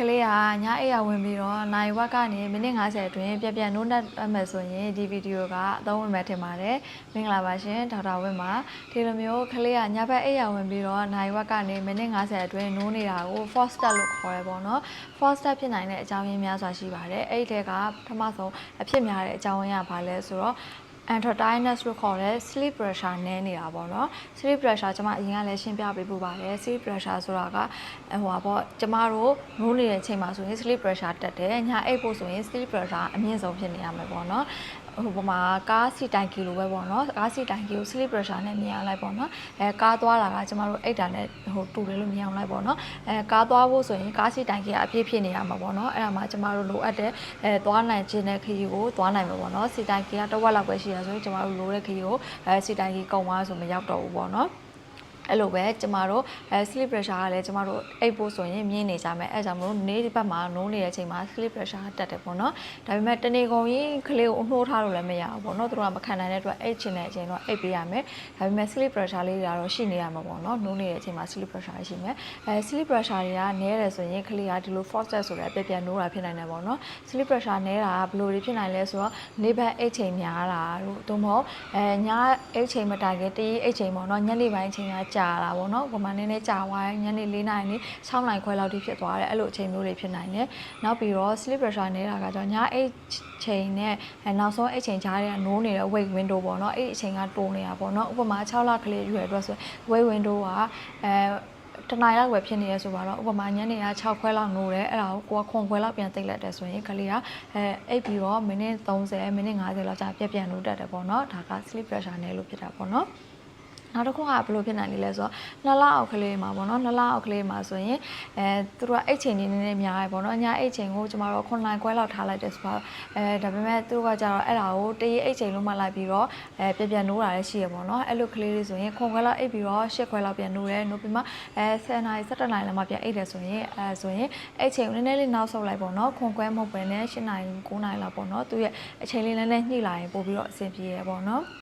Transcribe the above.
ကလေးကညအိပ်ရဝင်ပြီးတော့နိုင်ဝက်ကနေမိနစ်50အတွင်းပြက်ပြက်နိုးနက်အမယ်ဆိုရင်ဒီဗီဒီယိုကအသုံးဝင်မဲ့ထင်ပါတယ်မင်္ဂလာပါရှင်ဒေါက်တာဝင်းပါဒီလိုမျိုးကလေးကညဘက်အိပ်ရဝင်ပြီးတော့နိုင်ဝက်ကနေမိနစ်50အတွင်းနိုးနေတာကို first step လို့ခေါ်ရပေါ့နော် first step ဖြစ်နိုင်တဲ့အကြောင်းရင်းများစွာရှိပါတယ်အဲ့ဒီတည်းကပထမဆုံးအဖြစ်များတဲ့အကြောင်းရင်းကဘာလဲဆိုတော့ entertainment လို့ခေါ်တဲ့ sleep pressure နည်းနေတာပေါ့နော် sleep pressure ကျွန်မအရင်ကလည်းရှင်းပြပေးပို့ပါတယ် sleep pressure ဆိုတာကဟိုပါပေါ့ကျွန်မတို့နိုးနေတဲ့အချိန်မှာဆိုရင် sleep pressure တက်တယ်ညအိပ်ဖို့ဆိုရင် sleep pressure အမြင့်ဆုံးဖြစ်နေရမှာပေါ့နော်ဟိုပမာကားစီတိုင်ကီလိုပဲပေါ့နော်ကားစီတိုင်ကီကို sleep pressure နဲ့မြင်ရလိုက်ပေါ့နော်အဲကားသွားတာကကျမတို့အိတ်တာနဲ့ဟိုတူတယ်လို့မြင်အောင်လိုက်ပေါ့နော်အဲကားသွားဖို့ဆိုရင်ကားစီတိုင်ကီကအပြည့်ဖြစ်နေရမှာပေါ့နော်အဲ့ဒါမှကျမတို့လိုအပ်တဲ့အဲသွားနိုင်ခြင်းတဲ့ခရီးကိုသွားနိုင်မှာပေါ့နော်စီတိုင်ကီကတစ်ဝက်လောက်ပဲရှိရဆိုရင်ကျမတို့လိုတဲ့ခရီးကိုအဲစီတိုင်ကီကုန်သွားဆိုမရောက်တော့ဘူးပေါ့နော် အဲ့လိုပဲကျမတို့အဲ sleep pressure ကလည်းကျမတို့အိပ်ဖို့ဆိုရင်မြင့်နေကြမယ်အဲကြောင့်မလို့နေ့တစ်ပတ်မှာနိုးနေတဲ့အချိန်မှာ sleep pressure တက်တယ်ပေါ့နော်ဒါပေမဲ့တနေ့ကုန်ရင်ကလေးကိုနှိုးထားလို့လည်းမရဘူးပေါ့နော်သူတို့ကမခံနိုင်တဲ့အတွက်အိပ်ချင်တဲ့အချိန်တော့အိပ်ပေးရမယ်ဒါပေမဲ့ sleep pressure လေးတွေကတော့ရှိနေရမှာပေါ့နော်နိုးနေတဲ့အချိန်မှာ sleep pressure ရှိမယ်အဲ sleep pressure တွေကနည်းတယ်ဆိုရင်ကလေးကဒီလို force set ဆိုတဲ့အပြက်ပြက်နိုးတာဖြစ်နိုင်တယ်ပေါ့နော် sleep pressure နည်းတာကဘယ်လိုတွေဖြစ်နိုင်လဲဆိုတော့နေဘက်အိပ်ချိန်များတာတို့သို့မဟုတ်အဲညအိပ်ချိန်မတိုင်ခင်တရီအိပ်ချိန်ပေါ့နော်ညနေပိုင်းချိန်ကကြာတာပေါ့နော်ပမာနည်းနည်းကြာသွားရင်ညနေ၄နာရီနေ6နာရီခွဲလောက်ထိဖြစ်သွားတယ်အဲ့လိုအချိန်မျိုးတွေဖြစ်နိုင်တယ်နောက်ပြီးတော့ sleep pressure နေတာကကြောင့်ညအိပ်ချိန်နဲ့အဲနောက်ဆုံးအိပ်ချိန်ကြားထဲကနိုးနေတဲ့ wake window ပေါ့နော်အဲ့ဒီအချိန်ကတိုးနေတာပေါ့နော်ဥပမာ6လကလေးရွယ်အတွက်ဆို wake window ကအဲတနိုင်လောက်ပဲဖြစ်နေရဲဆိုပါတော့ဥပမာညနေက6ခွဲလောက်နိုးတယ်အဲ့ဒါကိုကိုကခွန်ခွဲလောက်ပြန်သိမ့်လိုက်တယ်ဆိုရင်ကလေးကအဲအိပ်ပြီးတော့မိနစ်30မိနစ်50လောက်ကြာပြက်ပြန်နိုးတတ်တယ်ပေါ့နော်ဒါက sleep pressure နဲ့လို့ဖြစ်တာပေါ့နော် နောက်တစ်ခုကဘယ်လိုဖြစ်နိုင်လဲလဲဆိုတော့နှစ်လအောက်ကလေးမှာပေါ့နော်နှစ်လအောက်ကလေးမှာဆိုရင်အဲသူတို့ကအိတ်ချိန်နေနေနေများရပေါ့နော်ညအိတ်ချိန်ကိုကျမတို့9နိုင်ခွဲလောက်ထားလိုက်တယ်ဆိုတော့အဲဒါပေမဲ့သူတို့ကကြတော့အဲ့ဒါကိုတရေအိတ်ချိန်လုံးမှလိုက်ပြီးတော့အဲပြပြနိုးတာလည်းရှိရပေါ့နော်အဲ့လိုကလေးလေးဆိုရင်ခွန်ခွဲလောက်အိတ်ပြီးတော့10ခွဲလောက်ပြန်နိုးတယ်နိုးပြီးမှအဲ10နိုင်17နိုင်လောက်မှပြန်အိတ်တယ်ဆိုရင်အဲဆိုရင်အိတ်ချိန်ကိုနည်းနည်းလေးနောက်ဆုတ်လိုက်ပေါ့နော်ခွန်ခွဲမဟုတ်ပဲနဲ့10နိုင်9နိုင်လောက်ပေါ့နော်သူရဲ့အချိန်လေးနည်းနည်းညှိလိုက်ရင်ပို့ပြီးတော့အဆင်ပြေရပေါ့နော်